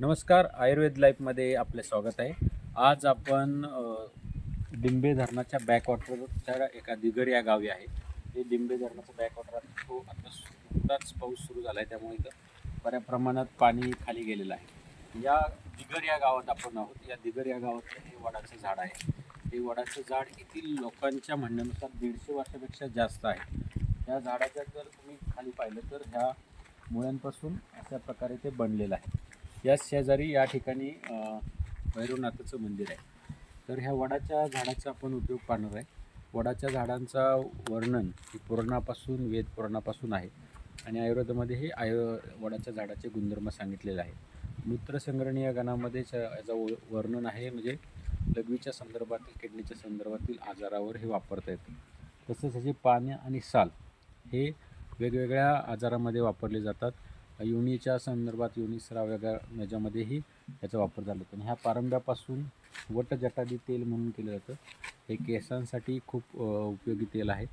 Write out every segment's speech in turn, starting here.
नमस्कार आयुर्वेद लाईफमध्ये आपले स्वागत आहे. आज आपण डिंबे धरणाच्या बॅकवॉटरच्या एका दिगर या गावी आहे. हे डिंबे धरणाचं बॅकवॉटर तो आता नुकताच पाऊस सुरू झाला आहे त्यामुळे इथं बऱ्या प्रमाणात पाणी खाली गेलेलं आहे. या दिगर या गावात आपण आहोत. या दिगर या गावातलं हे वडाचं झाड आहे. हे वडाचं झाड येथील लोकांच्या म्हणण्यानुसार दीडशे वर्षापेक्षा जास्त आहे. या झाडाच्या जर तुम्ही खाली पाहिलं तर ह्या मुळ्यांपासून अशा प्रकारे ते बनलेलं आहे. या शेजारी या ठिकाणी भैरवनाथाचं मंदिर आहे. तर ह्या वडाच्या झाडाचा आपण उपयोग पाहणार आहे. वडाच्या झाडांचा वर्णन पुराणापासून वेद पुराणापासून आहे. आणि आयुर्वेदामध्ये हे आयु वडाच्या झाडाचे गुणधर्म सांगितलेले आहे मूत्रसंग्रहणी या गणामध्ये च- याचं व- वर्णन आहे म्हणजे लघवीच्या संदर्भातील किडनीच्या संदर्भातील आजारावर हे वापरता येतं. तसंच ह्याचे पाने आणि साल हे वेगवेगळ्या आजारामध्ये वापरले जातात. योनीच्या संदर्भात योनी स्राव वेगळ्या याच्यामध्येही याचा वापर झाला जातो आणि ह्या पारंब्यापासून वटजटादी तेल म्हणून केलं जातं. हे केसांसाठी खूप उपयोगी तेल आहे.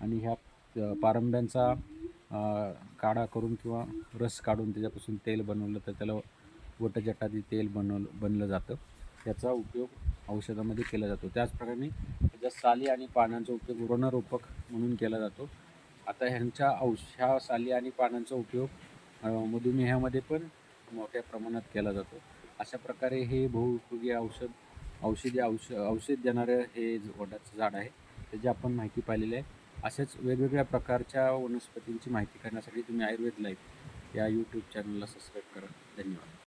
आणि ह्या पारंब्यांचा काढा करून किंवा रस काढून त्याच्यापासून तेल बनवलं तर त्याला वटजटादी तेल बनवलं बनलं जातं. त्याचा उपयोग औषधामध्ये केला जातो. त्याचप्रमाणे त्याच्या साली आणि पानांचा उपयोग व्रणरोपक म्हणून केला जातो. आता ह्यांच्या औष ह्या साली आणि पानांचा उपयोग मधुमेहामध्ये पण मोठ्या प्रमाणात केला जातो. अशा प्रकारे हे बहुउपयोगी औषध औषधी औष औषध देणारं हे वडाचं झाड आहे त्याची आपण माहिती पाहिलेली आहे अशाच वेगवेगळ्या प्रकारच्या वनस्पतींची माहिती करण्यासाठी तुम्ही आयुर्वेद लाईफ या यूट्यूब चॅनलला सबस्क्राईब करा. धन्यवाद.